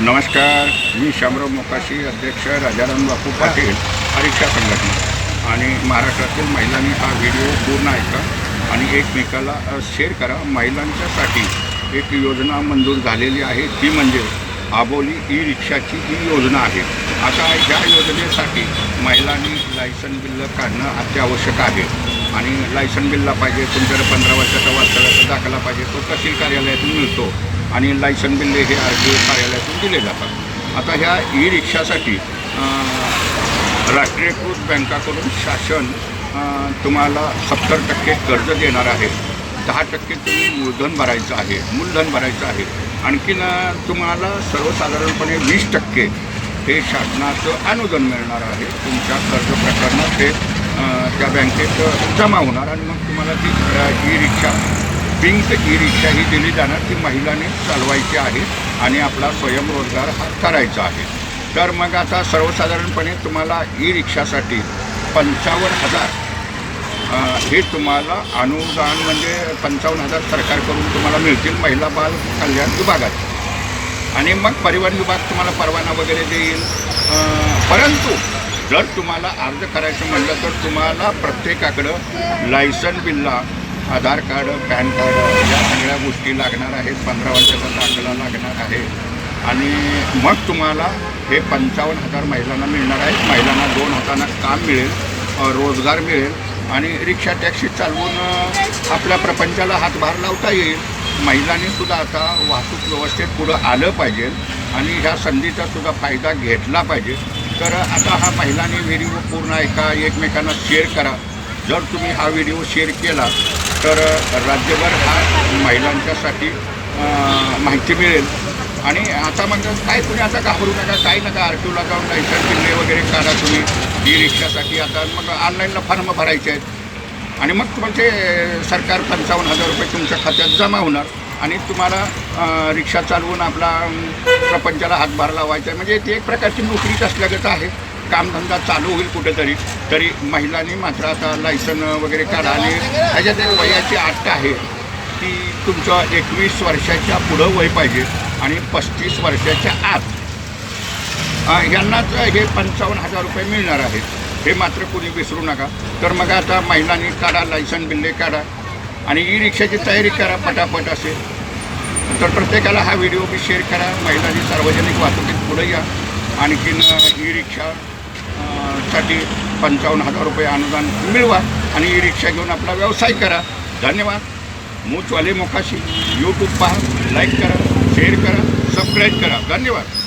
नमस्कार मी शामराव मोकाशी अध्यक्ष राजाराम बापू पाटील परीक्षा संघटना. आणि महाराष्ट्रातील महिलांनी हा व्हिडिओ पूर्ण ऐका आणि एकमेकाला शेअर करा. महिलांच्यासाठी एक योजना मंजूर झालेली आहे. ती म्हणजे आबोली ई रिक्षाची ही योजना आहे. आता ह्या योजनेसाठी महिलांनी लायसन बिल्ल काढणं अत्यावश्यक आहे. आणि लायसन बिलला पाहिजे तुमच्याकडे पंधरा वर्षाचा वास्तव्याचा दाखला पाहिजे तो तहसील कार्यालयातून मिळतो. आणि लायसन बिल हे आर टी ओ कार्यालयातून दिले जातात. आता ह्या ई रिक्षासाठी राष्ट्रीयकृत बँकाकडून शासन तुम्हाला सत्तर टक्के कर्ज देणार आहे. दहा टक्के तुम्ही मूलधन भरायचं आहे मूलधन भरायचं आहे. आणखीन तुम्हाला सर्वसाधारणपणे वीस टक्के हे शासनाचं अनुदान मिळणार आहे. तुमच्या कर्ज प्रकरणात ते त्या बँकेत जमा होणार आणि मग तुम्हाला ती E rickshaw pink E rickshaw ही दिली जाणार. ती महिलांनी चालवायची आहे आणि आपला स्वयंरोजगार हा करायचा आहे. तर मग आता सर्वसाधारणपणे तुम्हाला ई रिक्षासाठी पंचावन्न हजार हे तुम्हाला अनुदान म्हणजे पंचावन्न हजार सरकारकडून तुम्हाला मिळतील महिला बाल कल्याण विभागात. आणि मग परिवहन विभाग तुम्हाला परवाना वगैरे देईल. परंतु जर तुम्हाला अर्ज करायचं म्हणलं तर तुम्हाला प्रत्येकाकडं लायसन बिल्ला आधार कार्ड पॅन कार्ड या सगळ्या गोष्टी लागणार आहेत. पंधरा वर्षाचा दाखला लागणार आहे. आणि मग तुम्हाला हे पंचावन्न हजार महिलांना मिळणार आहेत महिलांना दोन हातांना काम मिळेल रोजगार मिळेल आणि रिक्षा टॅक्सी चालवून आपल्या प्रपंचाला हातभार लावता येईल. महिलांनी सुद्धा आता वाहतूक व्यवस्थेत पुढं आलं पाहिजे आणि ह्या संधीचा सुद्धा फायदा घेतला पाहिजे. तर आता हा महिलांनी व्हिडिओ पूर्ण ऐका एकमेकांना शेअर करा. जर तुम्ही हा व्हिडिओ शेअर केला तर राज्यभर हा महिलांच्यासाठी माहिती मिळेल. आणि आता म्हणजे काय तुम्ही आता घाबरू नका काही नका. आर टी ओला जाऊन लायसन किल्ले वगैरे काढा तुम्ही. ई रिक्षासाठी आता मग ऑनलाईनला फॉर्म भरायचे आहेत. आणि मग तुमचे सरकार पंचावन्न हजार रुपये तुमच्या खात्यात जमा होणार. आणि तुम्हाला रिक्षा चालवून आपला प्रपंचाला हातभार लावायचा आहे. म्हणजे ती एक प्रकारची नोकरीच असल्यागतं आहे. कामधंदा चालू होईल कुठेतरी. तरी महिलांनी मात्र आता लायसन वगैरे काढा आणि त्याच्यात एक वयाची आट आहे. ती तुमचं एकवीस वर्षाच्या पुढं वय पाहिजे आणि पस्तीस वर्षाच्या आत. यांनाच हे पंचावन्न हजार रुपये मिळणार आहेत. हे मात्र कुणी विसरू नका. तर मग आता महिलांनी काढा लायसन बिल्ले काढा. आणि ई रिक्षाची तयारी करा पटापट असेल. तर प्रत्येकाला हा व्हिडिओ बी शेअर करा. महिलांनी सार्वजनिक वाहतुकीत पुढे या. आणखीन ई रिक्षा साठी पंचावन्न हजार रुपये अनुदान मिळवा आणि ई रिक्षा घेऊन आपला व्यवसाय करा. धन्यवाद. मूचवाले मोकाशी यूट्यूब पहा लाईक करा शेअर करा सबस्क्राईब करा. धन्यवाद.